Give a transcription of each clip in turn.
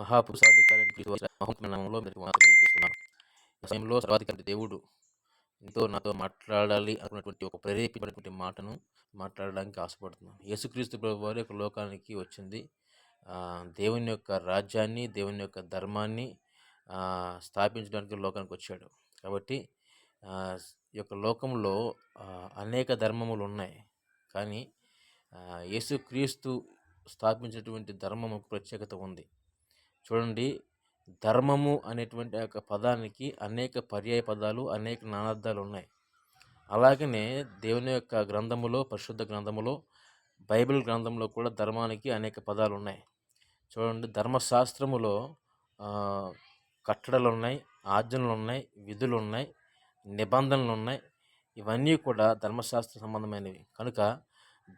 మహాపురుషాధికారానికి మహోన్నతనామంలో తెలియజేస్తున్నాను. ఈ సమయంలో సర్వాధికారి దేవుడు ఎంతో నాతో మాట్లాడాలి అనుకున్నటువంటి ఒక ప్రేరేపించినటువంటి మాటను మాట్లాడడానికి ఆశపడుతున్నాను. యేసుక్రీస్తు ప్రభు వారి యొక్క లోకానికి వచ్చింది. దేవుని యొక్క రాజ్యాన్ని దేవుని యొక్క ధర్మాన్ని స్థాపించడానికి లోకానికి వచ్చాడు. కాబట్టి ఈ యొక్క లోకంలో అనేక ధర్మములు ఉన్నాయి. కానీ యేసుక్రీస్తు స్థాపించినటువంటి ధర్మముకు ప్రత్యేకత ఉంది. చూడండి. ధర్మము అనేటువంటి యొక్క పదానికి అనేక పర్యాయ పదాలు అనేక నానార్థాలు ఉన్నాయి. అలాగనే దేవుని యొక్క గ్రంథములో పరిశుద్ధ గ్రంథములో బైబిల్ గ్రంథంలో కూడా ధర్మానికి అనేక పదాలు ఉన్నాయి. చూడండి ధర్మశాస్త్రములో కట్టడలు ఉన్నాయి ఆజ్ఞలు ఉన్నాయి విధులు ఉన్నాయి నిబంధనలు ఉన్నాయి. ఇవన్నీ కూడా ధర్మశాస్త్ర సంబంధమైనవి. కనుక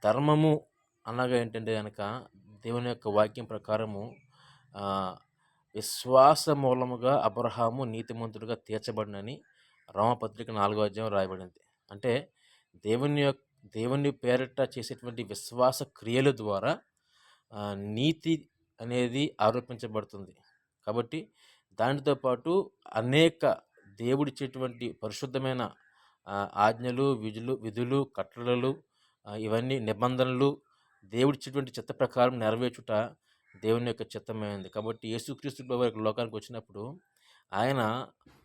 ధర్మము అనగా ఏంటంటే కనుక దేవుని యొక్క వాక్యం ప్రకారము విశ్వాస మూలముగా అబ్రహాము నీతిమంతుడిగా తీర్చబడినని రామపత్రిక నాలుగో అధ్యాయం రాయబడింది. అంటే దేవుని యొక్క దేవుని పేరిట చేసేటువంటి విశ్వాస క్రియల ద్వారా నీతి అనేది ఆరోపించబడుతుంది. కాబట్టి దానితో పాటు అనేక దేవుడిచ్చేటువంటి పరిశుద్ధమైన ఆజ్ఞలు విధులు విధులు కట్టడలు ఇవన్నీ నిబంధనలు దేవుడిచ్చేటువంటి చిత్త ప్రకారం నెరవేర్చుట దేవుని యొక్క చిత్తమైంది కాబట్టి యేసుక్రీస్తు ప్రభు లోకానికి వచ్చినప్పుడు ఆయన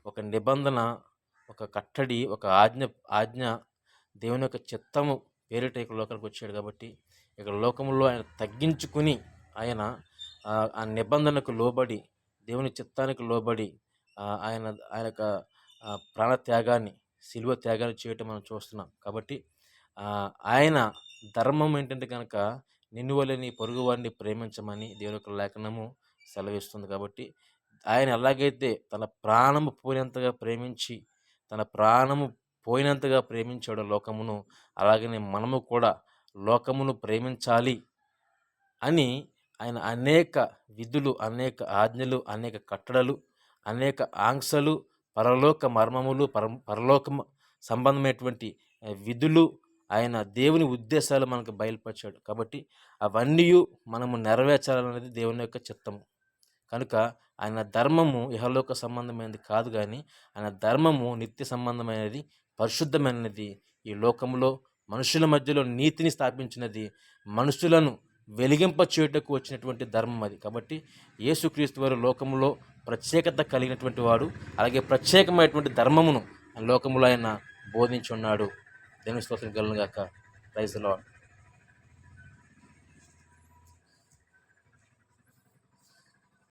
ఒక నిబంధన ఒక కట్టడి ఒక ఆజ్ఞ ఆజ్ఞ దేవుని యొక్క చిత్తము పేరిట ఇక్కడ లోకానికి వచ్చాడు కాబట్టి ఇక్కడ లోకంలో ఆయన తగ్గించుకుని ఆయన ఆ, నిబంధనకు లోబడి దేవుని చిత్తానికి లోబడి ఆయన ఆయన యొక్క ప్రాణ త్యాగాన్ని శిలువ త్యాగాన్ని చేయటం మనం చూస్తున్నాం. కాబట్టి ఆయన ధర్మం ఏంటంటే కనుక నిన్ను వలని పొరుగు వారిని ప్రేమించమని దేవుని యొక్క లేఖనము సెలవిస్తుంది కాబట్టి ఆయన ఎలాగైతే తన ప్రాణము పోయినంతగా ప్రేమించి తన ప్రాణము పోయినంతగా ప్రేమించాడు లోకమును అలాగనే మనము కూడా లోకమును ప్రేమించాలి అని ఆయన అనేక విధులు అనేక ఆజ్ఞలు అనేక కట్టడలు అనేక ఆంక్షలు పరలోక మర్మములు పర పరలోకం సంబంధమైనటువంటి విధులు ఆయన దేవుని ఉద్దేశాలు మనకు బయలుపరిచాడు. కాబట్టి అవన్నీ మనము నెరవేర్చాలనేది దేవుని యొక్క చిత్తము. కనుక ఆయన ధర్మము ఇహలోక సంబంధమైనది కాదు కానీ ఆయన ధర్మము నిత్య సంబంధమైనది పరిశుద్ధమైనది. ఈ లోకంలో మనుషుల మధ్యలో నీతిని స్థాపించినది మనుషులను వెలిగింప చేయుటకు వచ్చినటువంటి ధర్మం అది. కాబట్టి యేసుక్రీస్తు వారు లోకంలో ప్రత్యేకత కలిగినటువంటి వాడు అలాగే ప్రత్యేకమైనటువంటి ధర్మమును లోకములో ఆయన బోధించున్నాడు. దేవుని స్తోత్రం కలుగుగాక ప్రైజ్ లాడ్